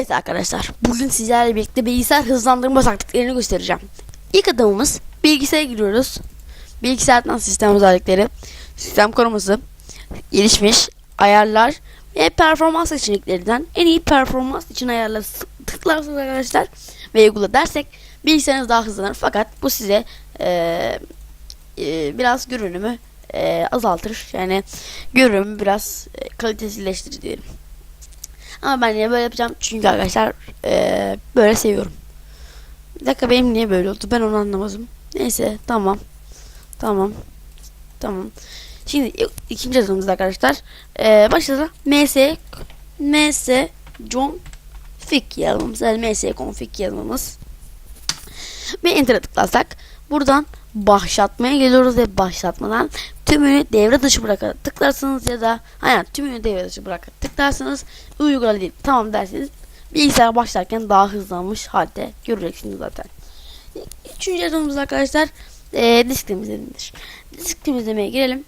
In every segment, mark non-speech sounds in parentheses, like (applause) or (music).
Evet arkadaşlar, bugün sizlerle birlikte bilgisayar hızlandırma taktiklerini göstereceğim. İlk adımımız bilgisayara giriyoruz. Bilgisayardan sistem özellikleri, sistem koruması, gelişmiş, ayarlar ve performans seçeneklerinden en iyi performans için ayarları tıklarsınız arkadaşlar ve uygula dersek bilgisayarınız daha hızlanır. Fakat bu size eee, eee, biraz görünümü eee, azaltır. Yani görünümü biraz eee, kalitesizleştirir diyelim. Ama ben niye böyle yapacağım? Çünkü arkadaşlar eee, böyle seviyorum. Bir dakika benim niye böyle oldu? Ben onu anlamadım. Neyse tamam. Tamam. Tamam. Şimdi ik- ikinci adımımız arkadaşlar. Eee başta ms ms John Fig yazmamız. Yani ms config yazmamız. Ve enter'a tıklarsak buradan başlatmaya geliyoruz ve başlatmadan tümünü devre dışı bırakarak tıklarsınız ya da aynen tümünü devre dışı bırakarak tıklarsınız uygula deyip tamam derseniz bilgisayar başlarken daha hızlanmış halde göreceksiniz zaten. Üçüncü adımımız arkadaşlar eee disk temizlemidir. Disk temizlemeye girelim.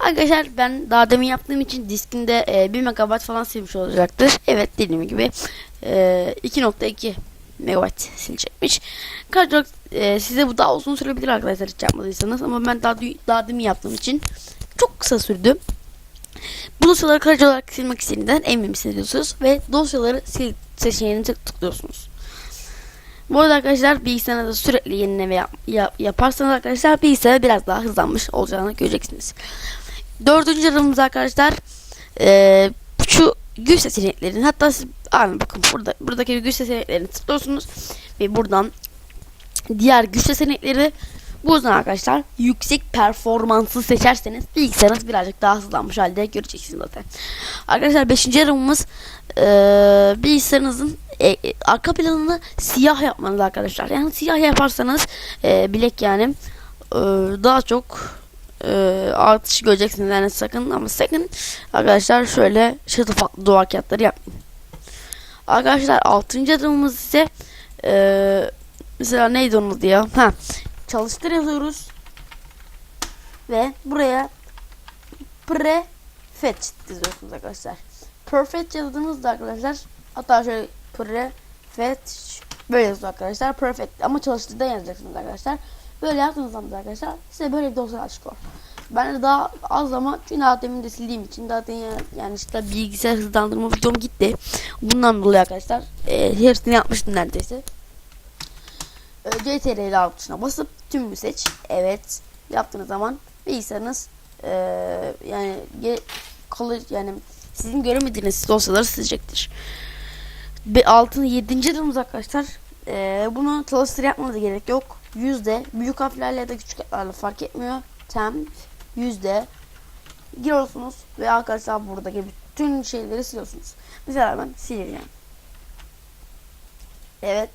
Arkadaşlar ben daha demin yaptığım için diskinde e, 1 MB falan silmiş olacaktır. Evet dediğim gibi e, 2.2 MB silecekmiş. Olarak, e, size bu daha uzun sürebilir arkadaşlar hiç yapmadıysanız ama ben daha, daha demin yaptığım için çok kısa sürdü. Bu dosyaları kalıcı olarak silmek istediğinden emin misiniz diyorsunuz ve dosyaları sil seçeneğini tık- tıklıyorsunuz. Bu arada arkadaşlar bilgisayarınızda sürekli yenileme yap, yap- yaparsanız arkadaşlar bilgisayar biraz daha hızlanmış olacağını göreceksiniz. Dördüncü adımımız arkadaşlar eee, şu güç seçeneklerini hatta siz aynen bakın burada buradaki güç seçeneklerini tıklıyorsunuz ve buradan diğer güç seçenekleri bu yüzden arkadaşlar yüksek performansı seçerseniz bilgisayarınız birazcık daha hızlanmış halde göreceksiniz zaten. Arkadaşlar 5. adımımız eee bilgisayarınızın e, e, arka planını siyah yapmanız arkadaşlar. Yani siyah yaparsanız e, bilek yani e, daha çok e, artış göreceksiniz yani sakın ama sakın arkadaşlar şöyle şatafatlı duvar kağıtları yapmayın. Arkadaşlar 6. adımımız ise e, mesela neydi onun adı ya? Ha, çalıştır yazıyoruz ve buraya prefetch yazıyorsunuz arkadaşlar. Perfect yazdığınızda arkadaşlar hatta şöyle prefetch böyle yazıyor arkadaşlar. Perfect ama çalıştırda yazacaksınız arkadaşlar. Böyle yaptığınız zaman da arkadaşlar size böyle bir dosya çıkıyor. Ben de daha az ama çünkü daha de sildiğim için zaten yani, yani işte bilgisayar hızlandırma videom gitti. Bundan dolayı arkadaşlar e, hepsini yapmıştım neredeyse. E, CTRL alt tuşuna basıp tümünü seç. Evet yaptığınız zaman bilgisayarınız e, yani ge, kalır yani sizin göremediğiniz dosyaları silecektir. Ve altını 7. adımımız arkadaşlar e, bunu cluster yapmanıza gerek yok. Yüzde büyük harflerle ya da küçük harflerle fark etmiyor. Temp yüzde giriyorsunuz ve arkadaşlar buradaki bütün şeyleri siliyorsunuz. Mesela ben sileceğim. Evet.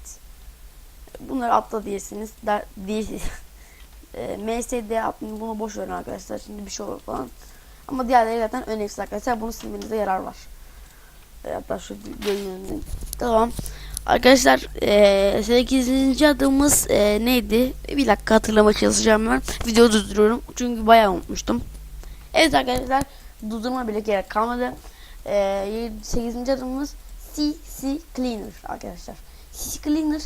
Bunları atla diyersiniz. Der, diyersiniz. (laughs) e, MSD atmayın bunu boş verin arkadaşlar. Şimdi bir şey olur falan. Ama diğerleri zaten önemsiz arkadaşlar. Bunu silmenize yarar var. E, hatta şu görünümünü. Tamam. Arkadaşlar e, 8. adımız e, neydi? Bir dakika hatırlamaya çalışacağım ben. Videoyu durduruyorum. Çünkü bayağı unutmuştum. Evet arkadaşlar durdurma bile gerek kalmadı. E, 8. adımımız CC Cleaner arkadaşlar. CC Cleaner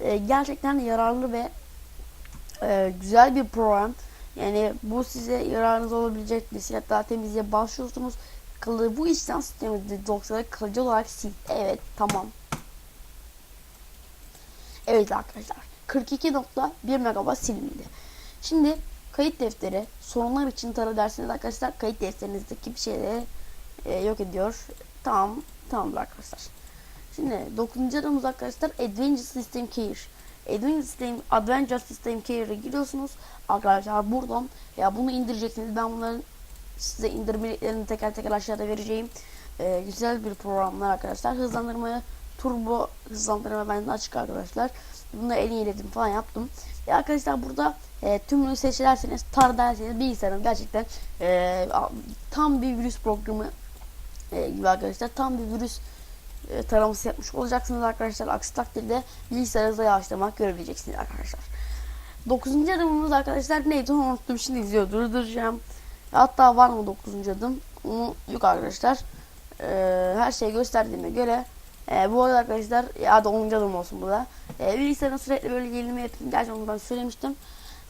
e, gerçekten yararlı ve e, güzel bir program. Yani bu size yararınız olabilecek bir şey. Hatta temizliğe başlıyorsunuz. Kalı, bu işlem sisteminde dosyaları kalıcı olarak sil. Evet tamam. Evet arkadaşlar 42.1 MB silindi. Şimdi kayıt defteri sorunlar için tara derseniz arkadaşlar kayıt defterinizdeki bir şeyleri e, yok ediyor. Tamam tamamdır arkadaşlar. Şimdi 9. adımız arkadaşlar Advanced System Care. Advanced System, Advanced System Care'e giriyorsunuz. Arkadaşlar buradan ya bunu indireceksiniz. Ben bunların size indirme linklerini teker teker aşağıda vereceğim. E, güzel bir programlar arkadaşlar. Hızlandırmaya turbo hızlandırma bende açık arkadaşlar. Bunu da en iyiledim falan yaptım. Ya arkadaşlar burada e, tümünü seçerseniz tar derseniz bilgisayarın gerçekten e, tam bir virüs programı e, gibi arkadaşlar. Tam bir virüs e, taraması yapmış olacaksınız arkadaşlar. Aksi takdirde bilgisayarınızda yavaşlamak görebileceksiniz arkadaşlar. Dokuzuncu adımımız arkadaşlar neydi onu unuttum. Şimdi izliyor durduracağım. Hatta var mı dokuzuncu adım? Onu yok arkadaşlar. E, her şeyi gösterdiğime göre E, bu arada arkadaşlar ya da 10. adım olsun bu da. E, bilgisayarın sürekli böyle yenileme yapayım. Gerçi onu ben söylemiştim.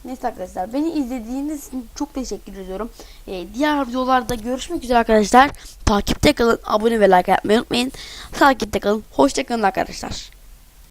Neyse arkadaşlar beni izlediğiniz için çok teşekkür ediyorum. E, diğer videolarda görüşmek üzere arkadaşlar. Takipte kalın, abone ve like yapmayı unutmayın. Takipte kalın. Hoşça kalın arkadaşlar.